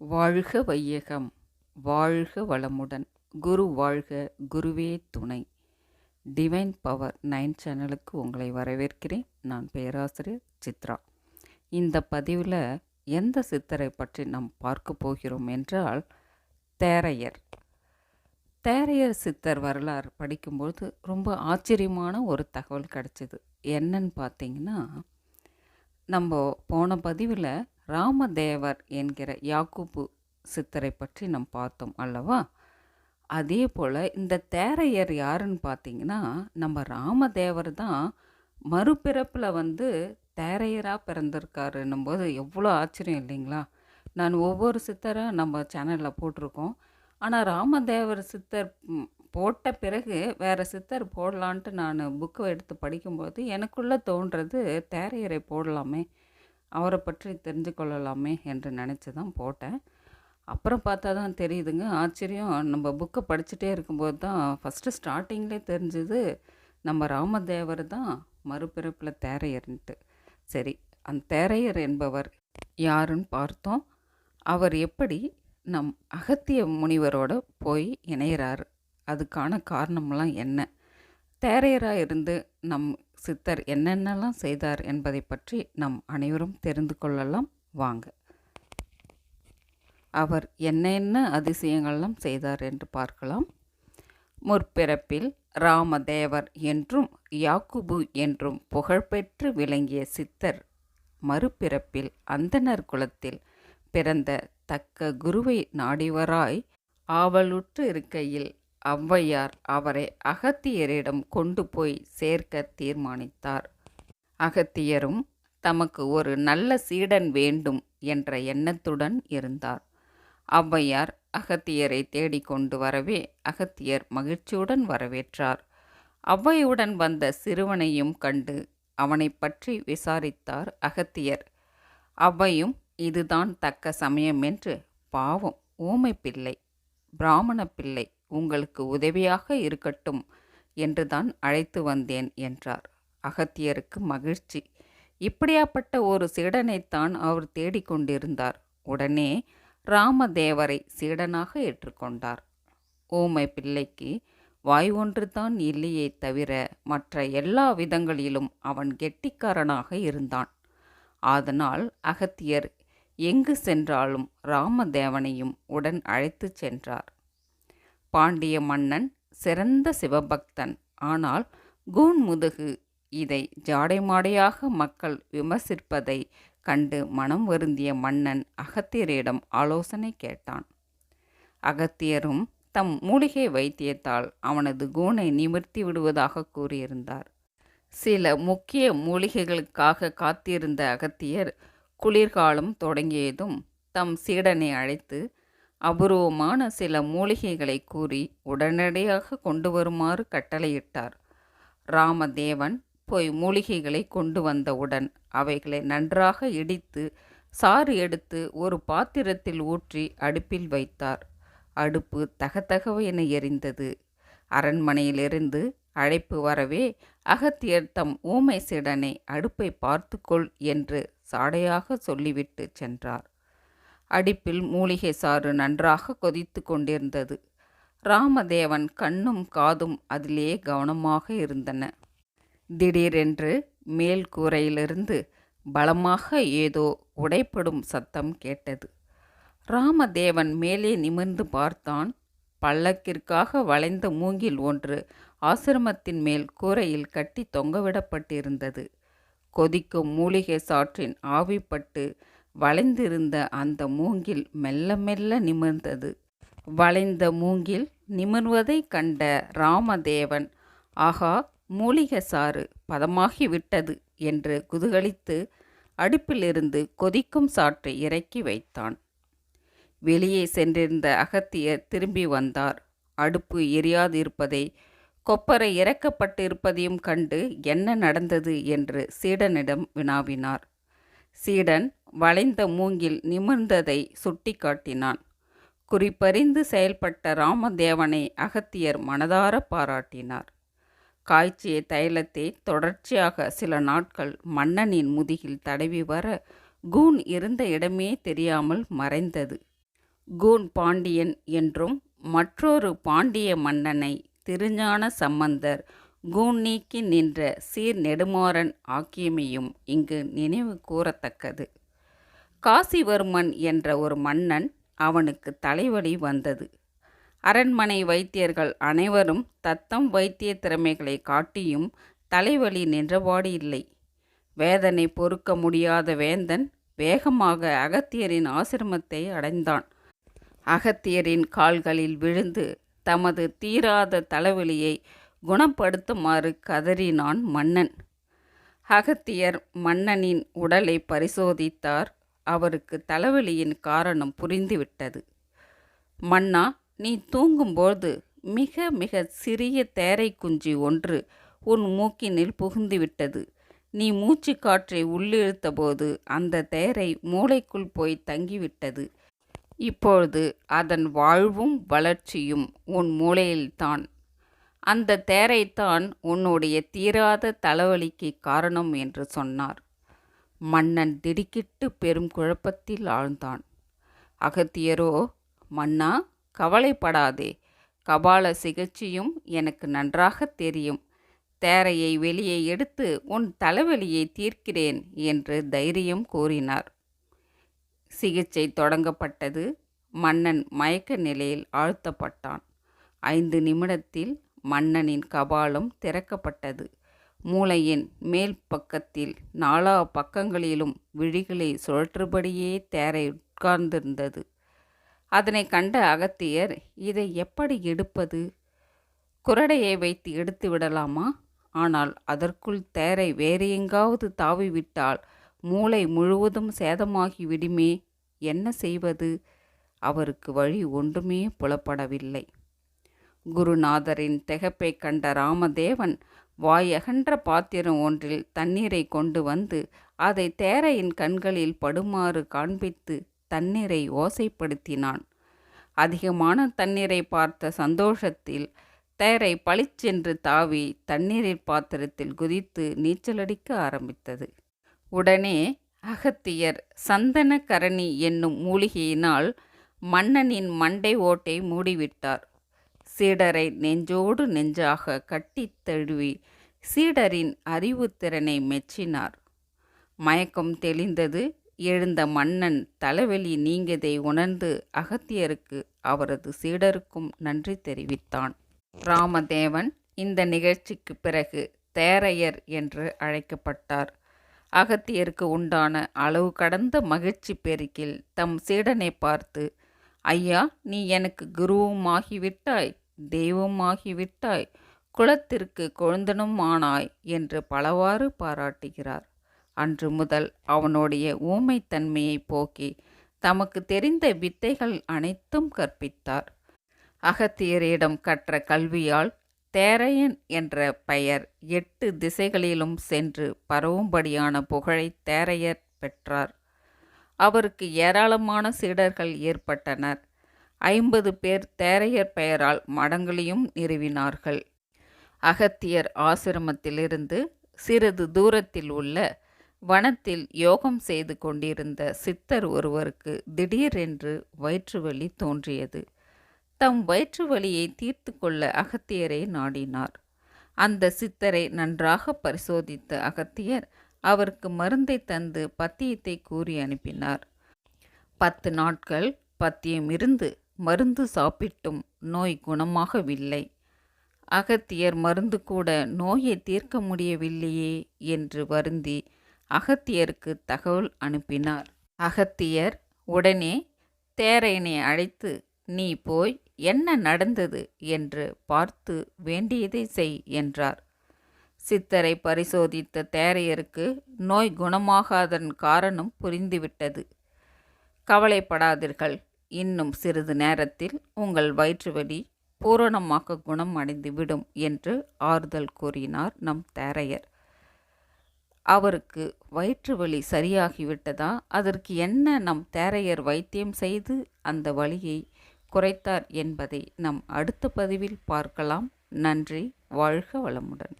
வாழ்க வையகம் வாழ்க வளமுடன். குரு வாழ்க குருவே துணை. டிவைன் பவர் நைன் சேனலுக்கு உங்களை வரவேற்கிறேன். நான் பேராசிரியர் சித்ரா. இந்த பதிவில் எந்த சித்தரை பற்றி நாம் பார்க்க போகிறோம் என்றால் தேரையர். தேரையர் சித்தர் வரலாறு படிக்கும்போது ரொம்ப ஆச்சரியமான ஒரு தகவல் கிடச்சிது. என்னன்னு பார்த்தீங்கன்னா நம்ம போன பதிவில் ராமதேவர் என்கிற யாக்கூப்பு சித்தரை பற்றி நாம் பார்த்தோம் அல்லவா? அதே போல் இந்த தேரையர் யாருன்னு பார்த்தீங்கன்னா நம்ம ராமதேவர் தான் மறுபிறப்பில் வந்து தேரையராக பிறந்திருக்காருன்னும் போது எவ்வளோ ஆச்சரியம் இல்லைங்களா? நான் ஒவ்வொரு சித்தராக நம்ம சேனலில் போட்டிருக்கோம். ஆனால் ராமதேவர் சித்தர் போட்ட பிறகு வேறு சித்தர் போடலான்ட்டு நான் புக்கை எடுத்து படிக்கும்போது எனக்குள்ளே தோன்றது தேரையரை போடலாமே. அவரை பற்றி தெரிஞ்சு கொள்ளலாமே என்று நினச்சி தான் போட்டேன். அப்புறம் பார்த்தா தான் தெரியுதுங்க. ஆச்சரியம். நம்ம புக்கை படிச்சுட்டே இருக்கும்போது தான் ஃபஸ்ட்டு ஸ்டார்டிங்லே தெரிஞ்சுது நம்ம ராமதேவர் தான் மறுபிறப்பில் தேரையர்ன்ட்டு. சரி அந்த தேரையர் என்பவர் யாருன்னு பார்த்தோம். அவர் எப்படி நம் அகத்திய முனிவரோட போய் இணையிறார்? அதுக்கான காரணமெல்லாம் என்ன? தேரையராக இருந்து நம் சித்தர் என்னென்னலாம் செய்தார் என்பதை பற்றி நம் அனைவரும் தெரிந்து கொள்ளலாம். வாங்க. அவர் என்னென்ன அதிசயங்கள்லாம் செய்தார் என்று பார்க்கலாம். முற்பிறப்பில் ராமதேவர் என்றும் யாக்குபு என்றும் புகழ்பெற்று விளங்கிய சித்தர் மறுபிறப்பில் அந்தணர் குலத்தில் பிறந்த தக்க குருவை நாடிவராய் ஆவலுற்று இருக்கையில் ஔவையார் அவரை அகத்தியரிடம் கொண்டு போய் சேர்க்க தீர்மானித்தார். அகத்தியரும் தமக்கு ஒரு நல்ல சீடன் வேண்டும் என்ற எண்ணத்துடன் இருந்தார். ஔவையார் அகத்தியரை தேடிக்கொண்டு வரவே அகத்தியர் மகிழ்ச்சியுடன் வரவேற்றார். ஔவையுடன் வந்த சிறுவனையும் கண்டு அவனை பற்றி விசாரித்தார் அகத்தியர். ஔவையும் இதுதான் தக்க சமயம் என்று பாவம் ஊமை பிள்ளை பிராமண பிள்ளை உங்களுக்கு உதவியாக இருக்கட்டும் என்றுதான் அழைத்து வந்தேன் என்றார். அகத்தியருக்கு மகிழ்ச்சி. இப்படியாப்பட்ட ஒரு சீடனைத்தான் அவர் தேடிக்கொண்டிருந்தார் உடனே ராமதேவரை சீடனாக ஏற்றுக்கொண்டார். ஊமை பிள்ளைக்கு வாய் ஒன்றுதான் இல்லையே தவிர மற்ற எல்லா விதங்களிலும் அவன் கெட்டிக்காரனாக இருந்தான். அதனால் அகத்தியர் எங்கு சென்றாலும் ராமதேவனையும் உடன் அழைத்துச் சென்றார். பாண்டிய மன்னன் சிறந்த சிவபக்தன். ஆனால் கூன் முதுகு இதை ஜாடைமாடையாக மக்கள் விமர்சிப்பதை கண்டு மனம் வருந்திய மன்னன் அகத்தியரிடம் ஆலோசனை கேட்டான். அகத்தியரும் தம் மூலிகை வைத்தியத்தால் அவனது கூனை நிமிர்த்தி விடுவதாக கூறியிருந்தார். சில முக்கிய மூலிகைகளுக்காக காத்திருந்த அகத்தியர் குளிர்காலம் தொடங்கியதும் தம் சீடனை அழைத்து அபூர்வமான சில மூலிகைகளை கூறி உடனடியாக கொண்டு வருமாறு கட்டளையிட்டார். ராமதேவன் போய் மூலிகைகளை கொண்டு வந்தவுடன் அவைகளை நன்றாக இடித்து சாறு எடுத்து ஒரு பாத்திரத்தில் ஊற்றி அடுப்பில் வைத்தார். அடுப்பு தகதகவென எரிந்தது. அரண்மனையிலிருந்து அழைப்பு வரவே அகத்தியர் தம் ஊமை சிடனை அடுப்பை பார்த்துக்கொள் என்று சாடையாக சொல்லிவிட்டு சென்றார். அடிப்பில் மூலிகை சாறு நன்றாக கொதித்து கொண்டிருந்தது. ராமதேவன் கண்ணும் காதும் அதிலே கவனமாக இருந்தன. திடீரென்று மேல் கூரையிலிருந்து பலமாக ஏதோ உடைப்படும் சத்தம் கேட்டது. ராமதேவன் மேலே நிமிர்ந்து பார்த்தான். பல்லக்கிற்காக வளைந்த மூங்கில் ஒன்று ஆசிரமத்தின் மேல் கூரையில் கட்டி தொங்கவிடப்பட்டிருந்தது. கொதிக்கும் மூலிகை சாற்றின் ஆவிப்பட்டு வளைந்திருந்த அந்த மூங்கில் மெல்ல மெல்ல நிமிர்ந்தது. வளைந்த மூங்கில் நிமிர்வதை கண்ட ராமதேவன் ஆகா மூலிகை சாறு பதமாகிவிட்டது என்று குதூகலித்து அடுப்பிலிருந்து கொதிக்கும் சாற்றை இறக்கி வைத்தான். வெளியே சென்றிருந்த அகத்தியர் திரும்பி வந்தார். அடுப்பு எரியாதிருப்பதை கொப்பரை இறக்கப்பட்டிருப்பதையும் கண்டு என்ன நடந்தது என்று சீடனிடம் வினாவினார். சீடன் வளைந்த மூங்கில் நிமிர்ந்ததை சுட்டிக்காட்டினான். குறிப்பறிந்து செயல்பட்ட ராமதேவனை அகத்தியர் மனதார பாராட்டினார். காய்ச்சிய தைலத்தை தொடர்ச்சியாக சில நாட்கள் மன்னனின் முதுகில் தடவி வர கூன் இருந்த இடமே தெரியாமல் மறைந்தது. கூன் பாண்டியன் என்றும் மற்றொரு பாண்டிய மன்னனை திருஞான சம்பந்தர் கூண் நீக்கி நின்ற சீர் நெடுமாறன் ஆக்கியமையும் இங்கு நினைவு கூறத்தக்கது. காசிவர்மன் என்ற ஒரு மன்னன் அவனுக்கு தலைவலி வந்தது. அரண்மனை வைத்தியர்கள் அனைவரும் தத்தம் வைத்திய திறமைகளை காட்டியும் தலைவலி நின்றபாடு இல்லை. வேதனை பொறுக்க முடியாத வேந்தன் வேகமாக அகத்தியரின் ஆசிரமத்தை அடைந்தான். அகத்தியரின் கால்களில் விழுந்து தமது தீராத தலைவலியை குணப்படுத்துமாறு கதறினான் மன்னன். அகத்தியர் மன்னனின் உடலை பரிசோதித்தார். அவருக்கு தலைவலியின் காரணம் புரிந்துவிட்டது. மன்னா நீ தூங்கும்போது மிக மிக சிறிய தேரை குஞ்சி ஒன்று உன் மூக்கினில் புகுந்துவிட்டது. நீ மூச்சு காற்றை உள்ளிழுத்தபோது அந்த தேரை மூளைக்குள் போய் தங்கிவிட்டது. இப்பொழுது அதன் வாழ்வும் வளர்ச்சியும் உன் மூளையில்தான். அந்த தேரைத்தான் உன்னுடைய தீராத தலைவலிக்கு காரணம் என்று சொன்னார். மன்னன் திடுக்கிட்டு பெரும் குழப்பத்தில் ஆழ்ந்தான். அகத்தியரோ மன்னா கவலைப்படாதே. கபால சிகிச்சையும் எனக்கு நன்றாக தெரியும். தேரையை வெளியே எடுத்து உன் தலைவலியை தீர்க்கிறேன் என்று தைரியம் கூறினார். சிகிச்சை தொடங்கப்பட்டது. மன்னன் மயக்க நிலையில் ஆழ்த்தப்பட்டான். ஐந்து நிமிடத்தில் மன்னனின் கபாலம் திறக்கப்பட்டது. மூளையின் மேல் பக்கத்தில் நாலா பக்கங்களிலும் விழிகளை சுழற்றுபடியே தேரை உட்கார்ந்திருந்தது. அதனை கண்ட அகத்தியர் இதை எப்படி எடுப்பது? குரடையை வைத்து எடுத்து விடலாமா? ஆனால் அதற்குள் தேரை வேறு எங்காவது தாவிவிட்டால் மூளை முழுவதும் சேதமாகி விடுமே? என்ன செய்வது? அவருக்கு வழி ஒன்றுமே புலப்படவில்லை. குருநாதரின் திகப்பை கண்ட ராமதேவன் வாயகன்ற பாத்திரம் ஒன்றில் தண்ணீரை கொண்டு வந்து அதை தேரையின் கண்களில் படுமாறு காண்பித்து தண்ணீரை ஓசைப்படுத்தினான். அதிகமான தண்ணீரை பார்த்த சந்தோஷத்தில் தேரை பளிச்சென்று தாவி தண்ணீரில் பாத்திரத்தில் குதித்து நீச்சலடிக்க ஆரம்பித்தது. உடனே அகத்தியர் சந்தன கரணி என்னும் மூலிகையினால் மன்னனின் மண்டை ஓட்டை மூடிவிட்டார். சீடரை நெஞ்சோடு நெஞ்சாக கட்டித் தழுவி சீடரின் அறிவுத்திறனை மெச்சினார். மயக்கம் தெளிந்தது. எழுந்த மன்னன் தலைவலி நீங்கதை உணர்ந்து அகத்தியருக்கு அவரது சீடருக்கும் நன்றி தெரிவித்தான். ராமதேவன் இந்த நிகழ்ச்சிக்கு பிறகு தேரையர் என்று அழைக்கப்பட்டார். அகத்தியருக்கு உண்டான அளவு கடந்த மகிழ்ச்சி பெருக்கில் தம் சீடனை பார்த்து ஐயா நீ எனக்கு தெய்வம் ஆகிவிட்டாய் குலத்திற்கு கொழுந்தனும் ஆனாய் என்று பலவாறு பாராட்டுகிறார். அன்று முதல் அவனுடைய ஊமைத்தன்மையை போக்கி தமக்கு தெரிந்த வித்தைகள் அனைத்தும் கற்பித்தார். அகத்தியரிடம் கற்ற கல்வியால் தேரையன் என்ற பெயர் எட்டு திசைகளிலும் சென்று பரவும்படியான புகழை தேரையர் பெற்றார். அவருக்கு ஏராளமான சீடர்கள் ஏற்பட்டனர். ஐம்பது பேர் தேரையர் பெயரால் மடங்களையும் நிறுவினார்கள். அகத்தியர் ஆசிரமத்திலிருந்து சிறிது தூரத்தில் உள்ள வனத்தில் யோகம் செய்து கொண்டிருந்த சித்தர் ஒருவருக்கு திடீரென்று வயிற்று வலி தோன்றியது. தம் வயிற்று வலியை தீர்த்து கொள்ள அகத்தியரை நாடினார். அந்த சித்தரை நன்றாக பரிசோதித்த அகத்தியர் அவருக்கு மருந்தை தந்து பத்தியத்தை கூறி அனுப்பினார். பத்து நாட்கள் பத்தியம் இருந்து மருந்து சாப்பிட்டும் நோய் குணமாகவில்லை. அகத்தியர் மருந்து கூட நோயை தீர்க்க முடியவில்லையே என்று வருந்தி அகத்தியருக்கு தகவல் அனுப்பினார். அகத்தியர் உடனே தேரையனை அழைத்து நீ போய் என்ன நடந்தது என்று பார்த்து வேண்டியதை செய் என்றார். சித்தரை பரிசோதித்த தேரையருக்கு நோய் குணமாகாதன் காரணம் புரிந்துவிட்டது. கவலைப்படாதீர்கள் இன்னும் சிறிது நேரத்தில் உங்கள் வயிற்றுவலி பூரணமாக குணம் அடைந்துவிடும் என்று ஆறுதல் கூறினார் நம் தேரையர். அவருக்கு வயிற்று வலி சரியாகிவிட்டதா? அதற்கு என்ன நம் தேரையர் வைத்தியம் செய்து அந்த வலியை குறைத்தார் என்பதை நம் அடுத்த பதிவில் பார்க்கலாம். நன்றி வாழ்க வளமுடன்.